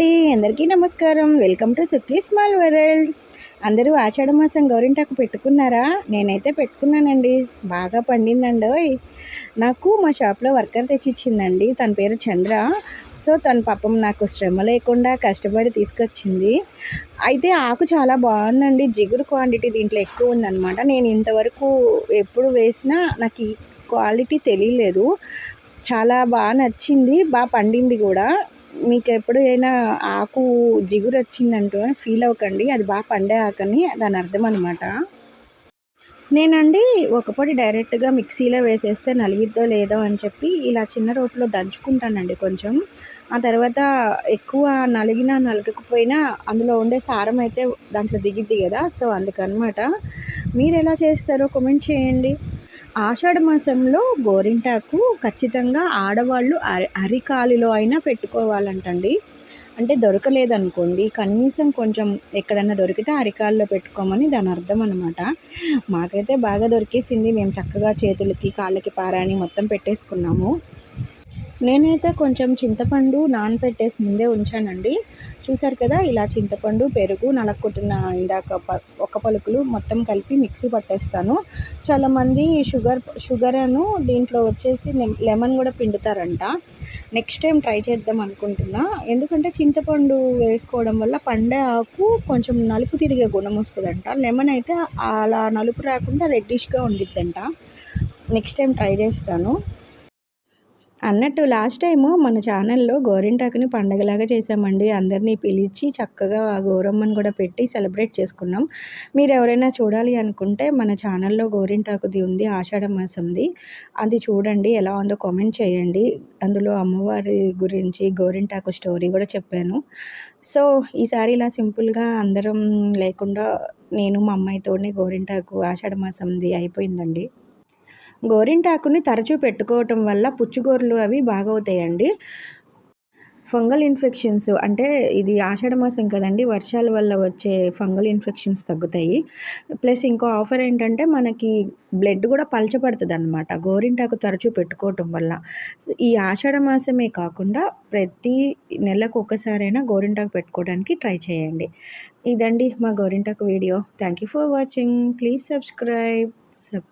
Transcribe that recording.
అండి. అందరికీ నమస్కారం. Welcome to Sukli small world. అందరూ ఆషాఢ మాసం గౌరింటాకు పెట్టుకున్నారా? నేనైతే పెట్టుకున్నానండి. బాగా పండిందండి ఓయ్. నాకు మా షాప్లో వర్కర్ తెచ్చిచ్చిందండి. తన పేరు చంద్ర. సో తన పాపం నాకు శ్రమ లేకుండా కష్టపడి తీసుకొచ్చింది. అయితే ఆకు చాలా బాగుందండి. జిగురు క్వాంటిటీ దీంట్లో ఎక్కువ ఉందన్నమాట. నేను ఇంతవరకు ఎప్పుడు వేసినా నాకు ఈ క్వాలిటీ తెలియలేదు. చాలా బాగా నచ్చింది. బాగా పండింది కూడా. మీకు ఎప్పుడైనా ఆకు జిగురు వచ్చిందంటూ ఫీల్ అవ్వకండి. అది బాగా పండే ఆకని దాని అర్థం అనమాట నేనండి ఒక పొడి డైరెక్ట్గా మిక్సీలో వేసేస్తే నలిగిద్దో లేదో అని చెప్పి ఇలా చిన్న రోట్లో దంచుకుంటానండి కొంచెం. ఆ తర్వాత ఎక్కువ నలిగినా నలగకపోయినా అందులో ఉండే సారం అయితే దాంట్లో దిగిద్ది కదా సో అందుకనమాట మీరు ఎలా చేస్తారో కామెంట్ చేయండి. ఆషాఢ మాసంలో గోరింటాకు ఖచ్చితంగా ఆడవాళ్ళు అరి అరికాలిలో అయినా పెట్టుకోవాలంటండి. అంటే దొరకలేదనుకోండి. కనీసం కొంచెం ఎక్కడన్నా దొరికితే అరికాల్లో పెట్టుకోమని దాని అర్థం అనమాట మాకైతే బాగా దొరికేసింది. మేము చక్కగా చేతులకి కాళ్ళకి పారాని మొత్తం పెట్టేసుకున్నాము. నేనైతే కొంచెం చింతపండు నానపెట్టేసి ముందే ఉంచానండి. చూసారు కదా ఇలా చింతపండు పెరుగు నలక్కొట్టిన ఇందాక ఒక పలుకులు మొత్తం కలిపి మిక్సీ పట్టేస్తాను. చాలామంది షుగర్ షుగర్ను దీంట్లో వచ్చేసి లెమన్ కూడా పిండుతారంట. నెక్స్ట్ టైం ట్రై చేద్దాం అనుకుంటున్నా. ఎందుకంటే చింతపండు వేసుకోవడం వల్ల పండే ఆకు కొంచెం నలుపు తిరిగే గుణం వస్తుందంట. లెమన్ అయితే అలా నలుపు రాకుండా రెడ్డిష్గా ఉండిద్దంట. నెక్స్ట్ టైం ట్రై చేస్తాను. అన్నట్టు లాస్ట్ టైము మన ఛానల్లో గోరింటాకుని పండగలాగా చేసామండి అందరినీ పిలిచి చక్కగా ఆ కూడా పెట్టి సెలబ్రేట్ చేసుకున్నాం. మీరు ఎవరైనా చూడాలి అనుకుంటే మన ఛానల్లో గోరింటాకుది ఉంది ఆషాఢ మాసంది. అది చూడండి ఎలా ఉందో కామెంట్ చేయండి. అందులో అమ్మవారి గురించి గోరింటాకు స్టోరీ కూడా చెప్పాను. సో ఈసారి ఇలా సింపుల్గా అందరం లేకుండా నేను మా అమ్మాయితోనే గోరింటాకు ఆషాఢ మాసంది అయిపోయిందండి. గోరింటాకుని తరచూ పెట్టుకోవటం వల్ల పుచ్చుగోర్లు అవి బాగవుతాయండి. ఫంగల్ ఇన్ఫెక్షన్స్ అంటే ఇది ఆషాఢ మాసం కదండి వర్షాల వల్ల వచ్చే ఫంగల్ ఇన్ఫెక్షన్స్ తగ్గుతాయి. ప్లస్ ఇంకో ఆఫర్ ఏంటంటే మనకి బ్లడ్ కూడా పలచబడుతుంది అనమాట గోరింటాకు తరచూ పెట్టుకోవటం వల్ల. ఈ ఆషాఢ మాసమే కాకుండా ప్రతి నెలకు ఒక్కసారైనా గోరింటాకు పెట్టుకోవడానికి ట్రై చేయండి. ఇదండి మా గోరింటాకు video. Thank you for watching. Please subscribe. Sub